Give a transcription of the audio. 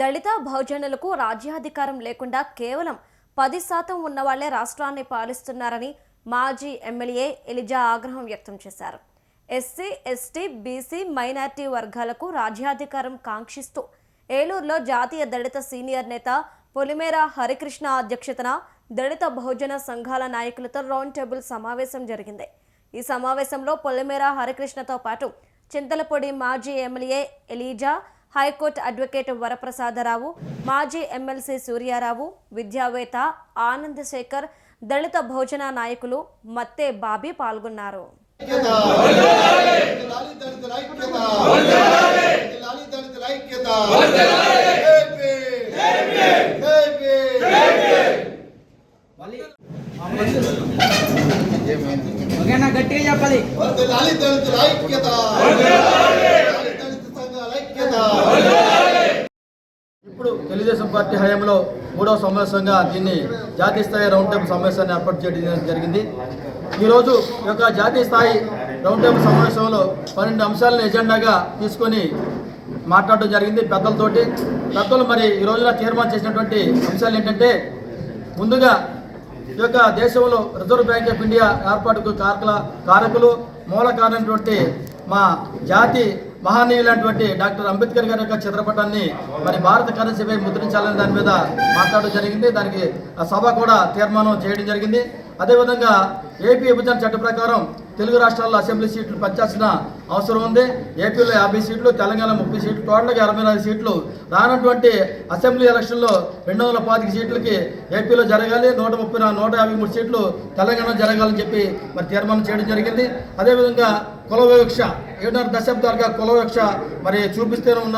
దళిత బహుజనులకు రాజ్యాధికారం లేకుండా కేవలం పది శాతం ఉన్నవాళ్ళే రాష్ట్రాన్ని పాలిస్తున్నారని మాజీ ఎమ్మెల్యే ఎలిజా ఆగ్రహం వ్యక్తం చేశారు. ఎస్సీ ఎస్టీ బీసీ మైనార్టీ వర్గాలకు రాజ్యాధికారం కాంక్షిస్తూ ఏలూరులో జాతీయ దళిత సీనియర్ నేత పొలిమేర హరికృష్ణ అధ్యక్షతన దళిత బహుజన సంఘాల నాయకులతో రౌండ్ టేబుల్ సమావేశం జరిగింది. ఈ సమావేశంలో పొలిమేర హరికృష్ణతో పాటు చింతలపొడి మాజీ MLA Eliza high court advocate Varaprasadarao మాజీ ఎమ్మెల్సీ సూర్యారావు విద్యావేత్త ఆనంద్ శేఖర్ దళిత బహుజన నాయకులు మత్తే బాబీ పాల్గొన్నారు. ఐక్యత లాలి ఇప్పుడు తెలుగుదేశం పార్టీ హయాంలో మూడవ సమావేశంగా దీన్ని జాతీయ స్థాయి రౌండ్ టేబుల్ సమావేశాన్ని ఏర్పాటు చేయడం జరిగింది. ఈరోజు ఈ యొక్క జాతీయ స్థాయి రౌండ్ టేబుల్ సమావేశంలో పన్నెండు అంశాలను ఎజెండాగా తీసుకొని మాట్లాడడం జరిగింది పెద్దలతోటి. పెద్దలు మరి ఈ రోజున తీర్మానం చేసినటువంటి అంశాలు ఏంటంటే ముందుగా ఈ యొక్క దేశంలో రిజర్వ్ బ్యాంక్ ఆఫ్ ఇండియా ఏర్పాటుకు కారకుల కారకులు మూల కారణమైనటువంటి మా జాతి మహానీయులైనటువంటి డాక్టర్ అంబేద్కర్ గారి యొక్క చిత్రపటాన్ని మరి భారత కరెన్సీపై ముద్రించాలని దాని మీద మాట్లాడడం జరిగింది. దానికి ఆ సభ కూడా తీర్మానం చేయడం జరిగింది. అదేవిధంగా ఏపీ విభజన చట్ట ప్రకారం తెలుగు రాష్ట్రాల్లో అసెంబ్లీ సీట్లు పంచాల్సిన అవసరం ఉంది. ఏపీలో యాభై సీట్లు తెలంగాణ ముప్పై సీట్లు టోటల్గా అరవై నాలుగు సీట్లు. రానటువంటి అసెంబ్లీ ఎలక్షన్లో రెండు వందల పాతిక సీట్లకి ఏపీలో జరగాలి. నూట ముప్పై నాలుగు నూట యాభై మూడు సీట్లు తెలంగాణ జరగాలని చెప్పి మరి తీర్మానం చేయడం జరిగింది. అదేవిధంగా కుల వివక్ష ఏడున్నర దశాబ్దాలుగా కుల వివక్ష మరి చూపిస్తూనే ఉన్నారు.